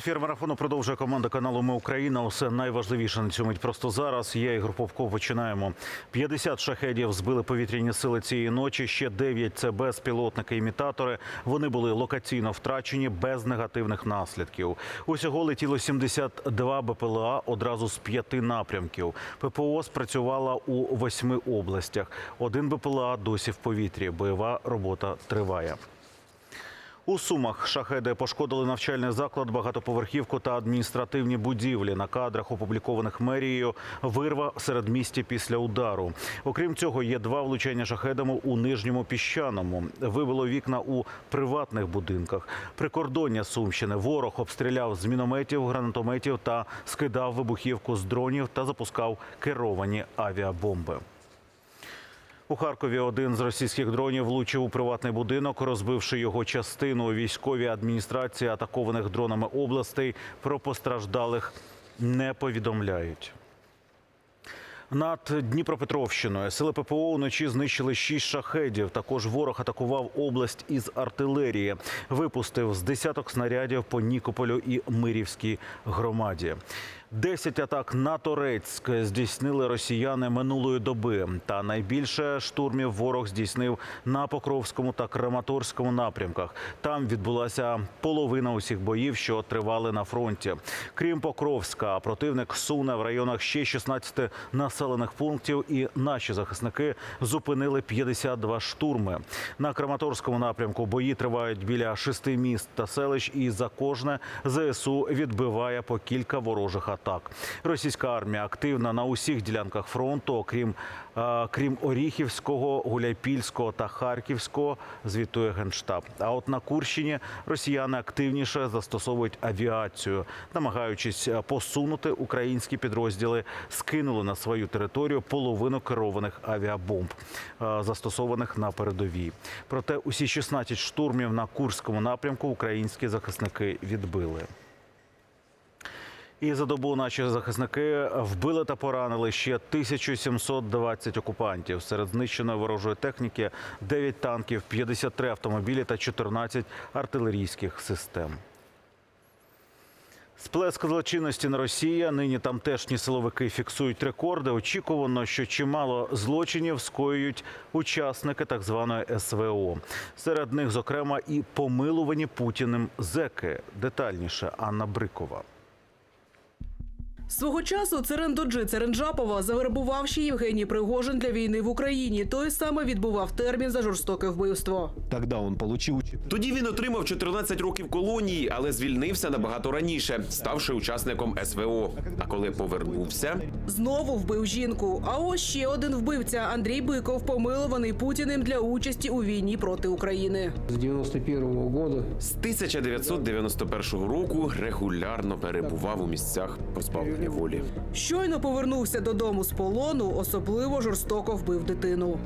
Ефір марафону продовжує команда каналу Ми Україна. Усе найважливіше на цю мить просто зараз. Я Ігор Попко починаємо. 50 шахедів збили повітряні сили цієї ночі. Ще 9 – це безпілотники імітатори. Вони були локаційно втрачені без негативних наслідків. Усього летіло 72 БПЛА одразу з п'яти напрямків. ППО спрацювала у восьми областях. Один БПЛА досі в повітрі. Бойова робота триває. У Сумах шахеди пошкодили навчальний заклад, багатоповерхівку та адміністративні будівлі. На кадрах, опублікованих мерією, вирва серед місті після удару. Окрім цього, є два влучання шахедами у нижньому піщаному. Вибило вікна у приватних будинках. Прикордоння Сумщини ворог обстріляв з мінометів, гранатометів та скидав вибухівку з дронів та запускав керовані авіабомби. У Харкові один з російських дронів влучив у приватний будинок, розбивши його частину. У військовій адміністрації атакованих дронами областей про постраждалих не повідомляють. Над Дніпропетровщиною сили ППО вночі знищили шість шахедів. Також ворог атакував область із артилерії. Випустив з десяток снарядів по Нікополю і Мирівській громаді. Десять атак на Торецьк здійснили росіяни минулої доби. Та найбільше штурмів ворог здійснив на Покровському та Краматорському напрямках. Там відбулася половина усіх боїв, що тривали на фронті. Крім Покровська, противник суне в районах ще 16 населених пунктів, і наші захисники зупинили 52 штурми. На Краматорському напрямку бої тривають біля шести міст та селищ, і за кожне ЗСУ відбиває по кілька ворожих атак. Російська армія активна на усіх ділянках фронту, окрім е, крім Оріхівського, Гуляйпільського та Харківського, звітує генштаб. А от на Курщині росіяни активніше застосовують авіацію, намагаючись е, посунути українські підрозділи, скинули на свою територію половину керованих авіабомб, е, застосованих на передовій. Проте усі 16 штурмів на Курському напрямку українські захисники відбили. І за добу наші захисники вбили та поранили ще 1720 окупантів. Серед знищеної ворожої техніки 9 танків, 53 автомобілі та 14 артилерійських систем. Сплеск злочинності на Росії. Нині тамтешні силовики фіксують рекорди. Очікувано, що чимало злочинів скоюють учасники так званої СВО. Серед них, зокрема, і помилувані Путіним зеки. Детальніше Анна Брикова. Свого часу Церендоджи Церенджапова завербував ще Євгеній Пригожин для війни в Україні. Той саме відбував термін за жорстоке вбивство. Тогда он получил Тоді він отримав 14 років колонії, але звільнився набагато раніше, ставши учасником СВО. А коли повернувся, Знову вбив жінку. А ось ще один вбивця Андрій Биков, помилуваний Путіним для участі у війні проти України. С 91 года з 1991 року регулярно перебував у місцях позбавлення волі. Щойно повернувся додому з полону, особливо жорстоко вбив дитину.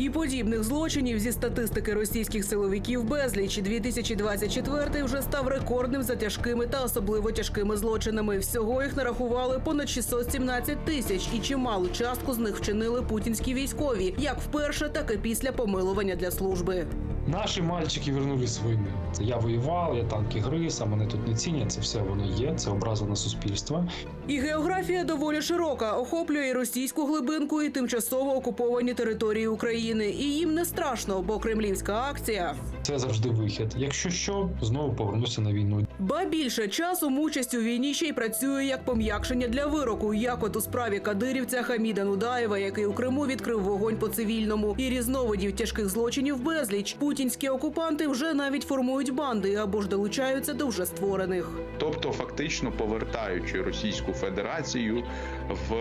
І подібних злочинів зі статистики російських силовиків безліч. 2024 вже став рекордним за тяжкими та особливо тяжкими злочинами. Всього їх нарахували понад 617 тисяч, і чималу частку з них вчинили путінські військові, як вперше, так і після помилування для служби. Наші мальчики вернулись з війни. Я воював, я танки гриз, а мене тут не цінять. Це все воно є. Це образа на суспільство. І географія доволі широка, охоплює і російську глибинку, і тимчасово окуповані території України. І їм не страшно, бо кремлівська акція. Це завжди вихід. Якщо що, знову повернуся на війну. Ба більше часом участь у війні ще й працює як пом'якшення для вироку, як от у справі кадирівця Хаміда Нудаєва, який у Криму відкрив вогонь по цивільному, і різновидів тяжких злочинів безліч. Путінські окупанти вже навіть формують банди або ж долучаються до вже створених. тобто фактично повертаючи Російську Федерацію в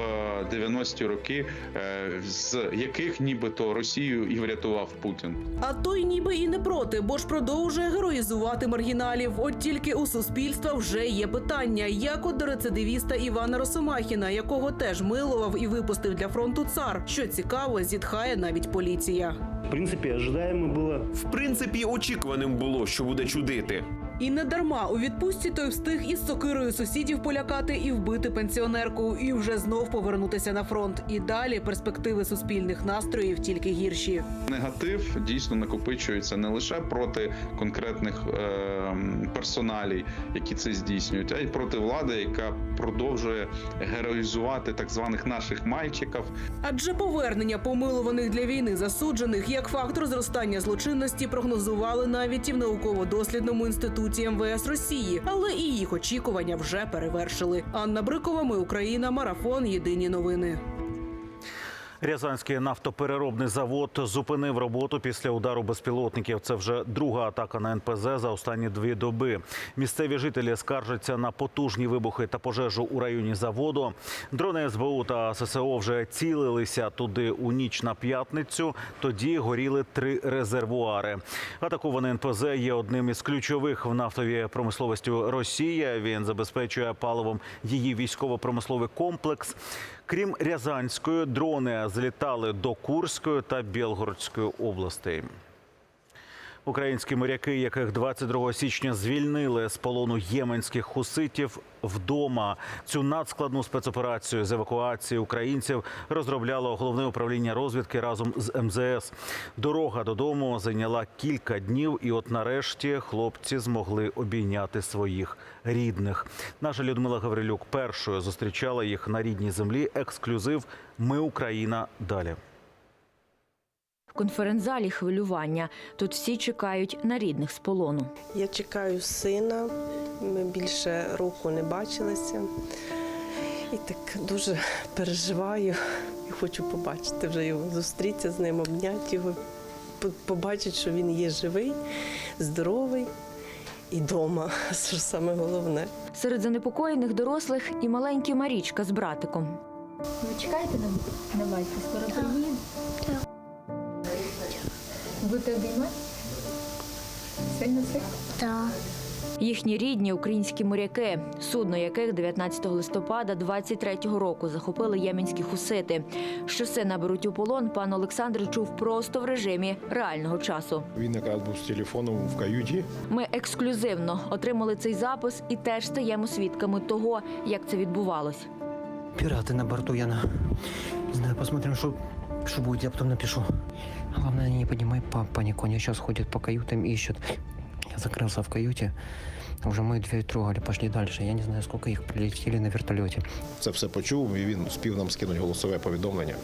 90-ті роки, е, з яких нібито Росію і врятував Путін. А той ніби і не проти, бо ж продовжує героїзувати маргіналів. От тільки у суспільства вже є питання, як от до рецидивіста Івана Росомахіна, якого теж милував і випустив для фронту цар. Що цікаво, зітхає навіть поліція. В принципе, ожидаемо было. В принципі, очікуваним було, що буде чудити. І не дарма у відпустці той встиг із сокирою сусідів полякати і вбити пенсіонерку, і вже знов повернутися на фронт. І далі перспективи суспільних настроїв тільки гірші. Негатив дійсно накопичується не лише проти конкретних е, персоналій, які це здійснюють, а й проти влади, яка продовжує героїзувати так званих наших мальчиків, Адже повернення помилуваних для війни засуджених як фактор зростання злочинності прогнозували навіть і в науково-дослідному інституті МВС Росії, але і їх очікування вже перевершили. Анна Брикова, ми Україна, марафон. Єдині новини. Рязанський нафтопереробний завод зупинив роботу після удару безпілотників. Це вже друга атака на НПЗ за останні дві доби. Місцеві жителі скаржаться на потужні вибухи та пожежу у районі заводу. Дрони СБУ та ССО вже цілилися туди у ніч на п'ятницю. Тоді горіли три резервуари. Атакований НПЗ є одним із ключових в нафтовій промисловості Росії. Він забезпечує паливом її військово-промисловий комплекс. Крім Рязанської, дрони злітали до Курської та Білгородської областей. Українські моряки, яких 22 січня звільнили з полону єменських хуситів вдома. Цю надскладну спецоперацію з евакуації українців розробляло головне управління розвідки разом з МЗС. Дорога додому зайняла кілька днів, і от нарешті хлопці змогли обійняти своїх рідних. Наша Людмила Гаврилюк першою зустрічала їх на рідній землі. Ексклюзив Ми Україна далі. Конференц-залі хвилювання. Тут всі чекають на рідних з полону. Я чекаю сина. Ми більше року не бачилися. І так дуже переживаю і хочу побачити вже його, зустрітися з ним, обняти його, побачити, що він є живий, здоровий і вдома. Це ж саме головне. Серед занепокоєних дорослих і маленькі Марічка з братиком. Ви чекаєте на, на батька? Скоро приїде? Будете обіймати? Сильно сильно? Так. Їхні рідні українські моряки, судно яких 19 листопада 23-го року захопили єменські хусити. Що сина беруть у полон, пан Олександр чув просто в режимі реального часу. Він якраз був з телефоном в каюті. Ми ексклюзивно отримали цей запис і теж стаємо свідками того, як це відбувалось. Пираты на борту, Яна. Не знаю, посмотрим, что, что будет, я потом напишу. Главное, не поднимай па- панику. Они сейчас ходят по каютам и ищут. Я закрылся в каюте. Уже мы дверь трогали, пошли дальше. Я не знаю, сколько их прилетели на вертолете. Це все почув, і він спів нам скинути голосове повідомлення,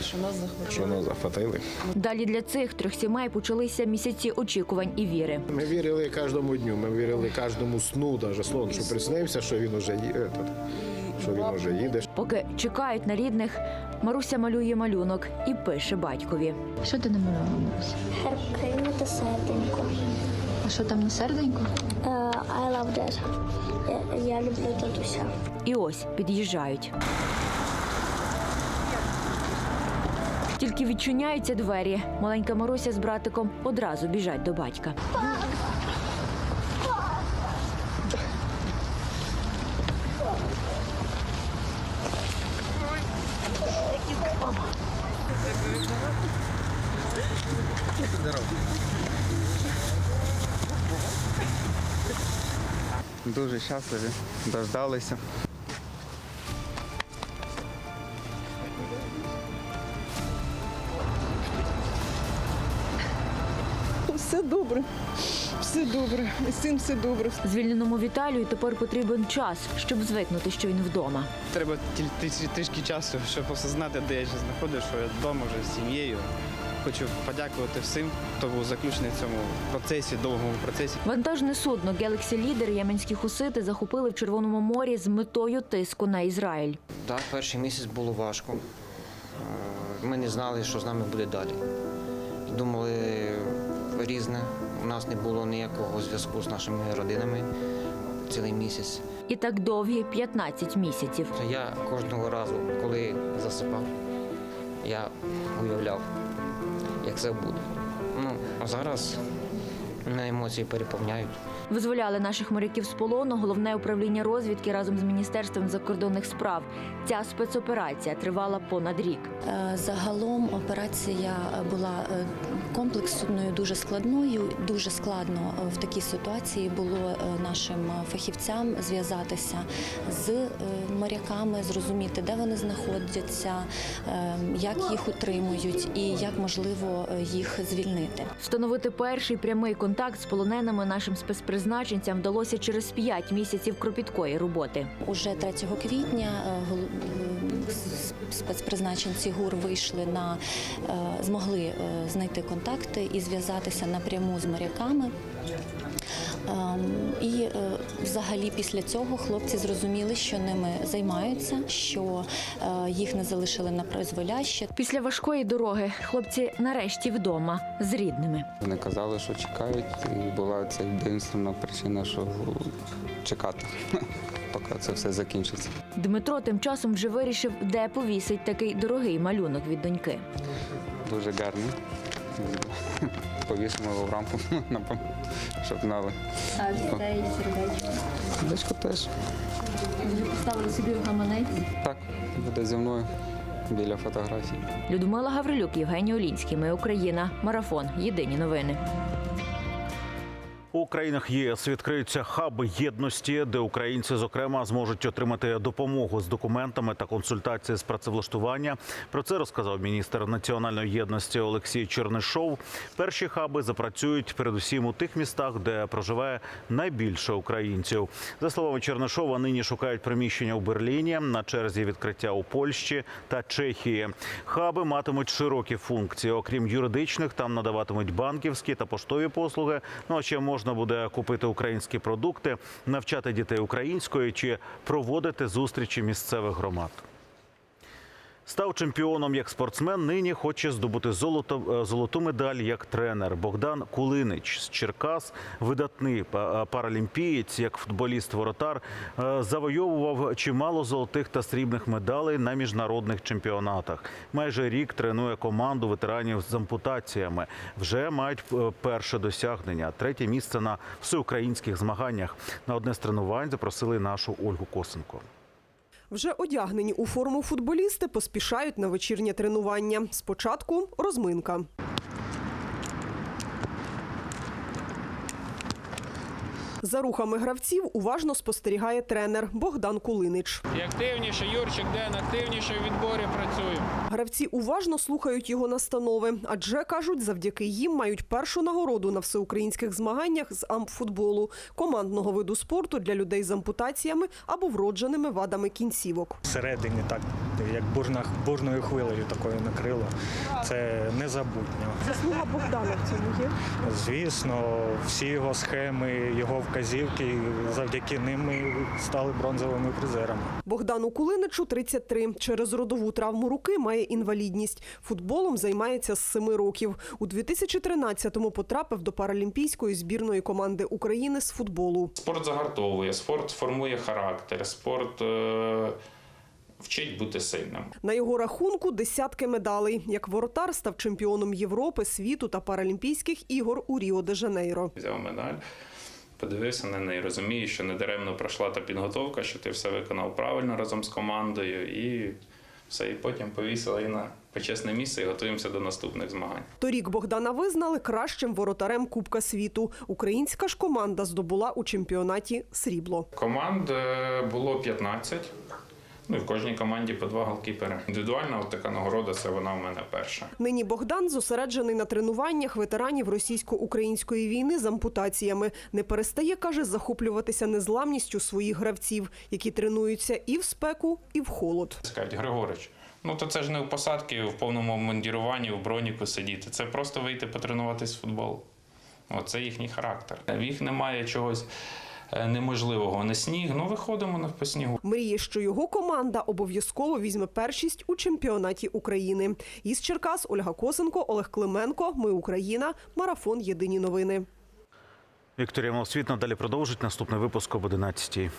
Що нас захопили. що нас захватили. Далі для цих трьох сімей почалися місяці очікувань і віри. Ми вірили кожному дню, ми вірили кожному сну, навіть сон, що приснився, що він уже є, що він уже їде. Поки чекають на рідних, Маруся малює малюнок і пише батькові. Що ти намалювала, Маруся? Гербкину та серденько. А що там на серденьку? Е, I love that. Я, я люблю татуся. І ось під'їжджають. Тільки відчиняються двері. Маленька Маруся з братиком одразу біжать до батька. Дуже щасливі, дождалися. Все добре, все добре. І з цим все добре. Звільненому Віталію тепер потрібен час, щоб звикнути, що він вдома. Треба трішки часу, щоб осознати, де я зараз знаходжусь, що я вдома вже з сім'єю. Хочу подякувати всім, хто був заключений в цьому процесі, довгому процесі. Вантажне судно Galaxy Leader єменські хусити захопили в Червоному морі з метою тиску на Ізраїль. Так, перший місяць було важко. Е, Ми не знали, що з нами буде далі. Думали різне. У нас не було ніякого зв'язку з нашими родинами цілий місяць. І так довгі 15 місяців. Я кожного разу, коли засипав, я уявляв, як це буде. Ну, а зараз мене емоції переповняють. Визволяли наших моряків з полону головне управління розвідки разом з міністерством закордонних справ. Ця спецоперація тривала понад рік. Е, Загалом операція була е, комплексною, дуже складною. Дуже складно е, в такій ситуації було нашим фахівцям зв'язатися з моряками, зрозуміти, де вони знаходяться, як їх утримують і як можливо їх звільнити. Встановити перший прямий контакт з полоненими нашим спецпризначенцям вдалося через п'ять місяців кропіткої роботи. Уже 3 квітня е, с- спецпризначенці ГУР вийшли на е, змогли е, знайти контакти і зв'язатися напряму з моряками. І е, взагалі після цього хлопці зрозуміли, що ними займаються, що е, їх не залишили на призволяще. Після важкої дороги хлопці нарешті вдома з рідними. Вони казали, що чекають, і була це єдина причина, що чекати, поки це все закінчиться. Дмитро тим часом вже вирішив, де повісить такий дорогий малюнок від доньки. Дуже гарний. Повісимо його в рамку, щоб знали. А дітей сердечко. Сердечко теж Вже поставили собі в гаманець. так буде зі мною біля фотографій. Людмила Гаврилюк, Євгеній Олінський. Ми Україна. Марафон. Єдині новини. У країнах ЄС відкриються хаби єдності, де українці, зокрема, зможуть отримати допомогу з документами та консультації з працевлаштування. Про це розказав міністр національної єдності Олексій Чернишов. Перші хаби запрацюють передусім у тих містах, де проживає найбільше українців. За словами Чернишова, нині шукають приміщення у Берліні на черзі відкриття у Польщі та Чехії. Хаби матимуть широкі функції. Окрім юридичних, там надаватимуть банківські та поштові послуги. Ну а ще можна буде купити українські продукти, навчати дітей української чи проводити зустрічі місцевих громад. Став чемпіоном як спортсмен. Нині хоче здобути золото, е, золоту медаль як тренер. Богдан Кулинич з Черкас, видатний е, паралімпієць, як футболіст-воротар, е, завойовував чимало золотих та срібних медалей на міжнародних чемпіонатах. Майже рік тренує команду ветеранів з ампутаціями. Вже мають перше досягнення. Третє місце на всеукраїнських змаганнях. На одне з тренувань запросили нашу Ольгу Косенко. Вже одягнені у форму футболісти поспішають на вечірнє тренування. Спочатку розминка. За рухами гравців уважно спостерігає тренер Богдан Кулинич. І активніше, Юрчик, Ден, активніше в відборі працюємо. Гравці уважно слухають його настанови, адже кажуть, завдяки їм мають першу нагороду на всеукраїнських змаганнях з ампфутболу – командного виду спорту для людей з ампутаціями або вродженими вадами кінцівок. Всередині так, як бурна, бурною хвилею такою накрило. Це незабутньо. Заслуга Богдана в цьому є. Звісно, всі його схеми, його вказівки, завдяки ним ми стали бронзовими призерами. Богдану Кулиничу 33. Через родову травму руки має інвалідність. Футболом займається з 7 років. У 2013-му потрапив до паралімпійської збірної команди України з футболу. Спорт загартовує, спорт формує характер, спорт е, вчить бути сильним. На його рахунку десятки медалей. Як воротар став чемпіоном Європи, світу та паралімпійських ігор у Ріо-де-Жанейро. Взяв медаль, подивився на неї, розумію, що недаремно пройшла та підготовка, що ти все виконав правильно разом з командою і все. І потім повісила і на почесне місце і готуємося до наступних змагань. Торік Богдана визнали кращим воротарем Кубка світу. Українська ж команда здобула у чемпіонаті срібло. Команд е, було 15. Ну і в кожній команді по два голкіпери. Індивідуальна от така нагорода це вона в мене перша. Нині Богдан зосереджений на тренуваннях ветеранів російсько-української війни з ампутаціями. Не перестає, каже, захоплюватися незламністю своїх гравців, які тренуються і в спеку, і в холод. Скажуть, Григорич, ну то це ж не в посадці, в повному мундіруванні, в броніку сидіти. Це просто вийти потренуватись в футбол. Оце їхній характер. В їх немає чогось неможливого. на сніг, ну виходимо на по снігу. Мріє, що його команда обов'язково візьме першість у чемпіонаті України. Із Черкас Ольга Косенко, Олег Клименко. Ми Україна. Марафон. Єдині новини. Вікторія Малосвіт надалі продовжить наступний випуск об 11